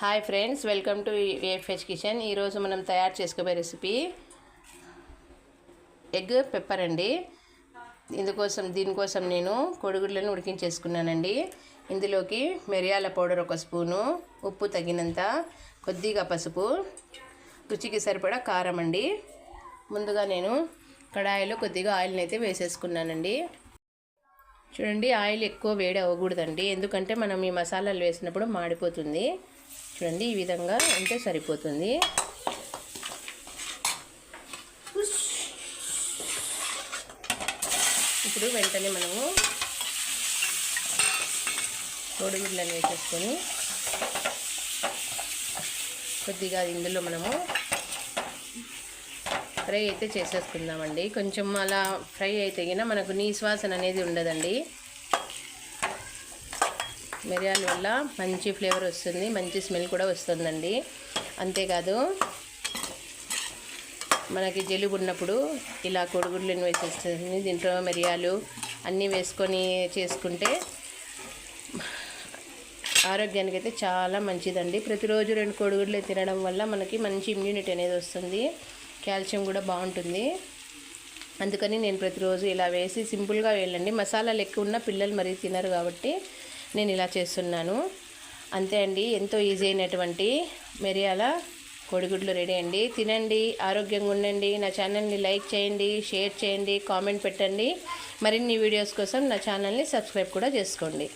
Hi friends welcome to FH kitchen. ఈరోజు మనం తయారు చేసుకోబోయే రెసిపీ ఎగ్ పెప్పర్ అండి. ఇందుకోసం దీనికోసం నేను కోడిగుడ్లను ఉడికించేసుకున్నానండి. ఇందులోకి మిరియాల పౌడర్ ఒక స్పూను ఉప్పు తగినంత కొద్దిగా పసుపు రుచికి సరిపడా కారం అండి. ముందుగా నేను కడాయిలో కొద్దిగా ఆయిల్ని అయితే వేసేసుకున్నానండి. చూడండి ఆయిల్ ఎక్కువ వేడి అవ్వకూడదండి. ఎందుకంటే మనం ఈ మసాలాలు వేసినప్పుడు మాడిపోతుంది. చూడండి ఈ విధంగా ఉంటే సరిపోతుంది. ఇప్పుడు వెంటనే మనము కోడిగుడ్లను వేసేసుకొని కొద్దిగా ఇందులో మనము ఫ్రై అయితే చేసేసుకుందామండి. కొంచెం అలా ఫ్రై అయితే మనకు నీ శ్వాసన అనేది ఉండదండి. మిరియాల వల్ల మంచి ఫ్లేవర్ వస్తుంది మంచి స్మెల్ కూడా వస్తుందండి. అంతేకాదు మనకి జలుబు ఉన్నప్పుడు ఇలా కోడిగుడ్లను వేసేస్తుంది దీంట్లో మిరియాలు అన్నీ వేసుకొని చేసుకుంటే ఆరోగ్యానికి అయితే చాలా మంచిదండి. ప్రతిరోజు రెండు కోడిగుడ్లు తినడం వల్ల మనకి మంచి ఇమ్యూనిటీ అనేది వస్తుంది కాల్షియం కూడా బాగుంటుంది. అందుకని నేను ప్రతిరోజు ఇలా వేసి సింపుల్గా వేయాలండి. మసాలాలు ఎక్కువ ఉన్న పిల్లలు మరీ తినరు కాబట్టి నేను ఇలా చేస్తున్నాను. అంతే అండి ఎంతో ఈజీ అయినటువంటి మిరియాల కోడిగుడ్లు రెడీ అండి. తినండి ఆరోగ్యంగా ఉండండి. నా ఛానల్ని లైక్ చేయండి షేర్ చేయండి కామెంట్ పెట్టండి. మరిన్ని వీడియోస్ కోసం నా ఛానల్ని సబ్స్క్రైబ్ కూడా చేసుకోండి.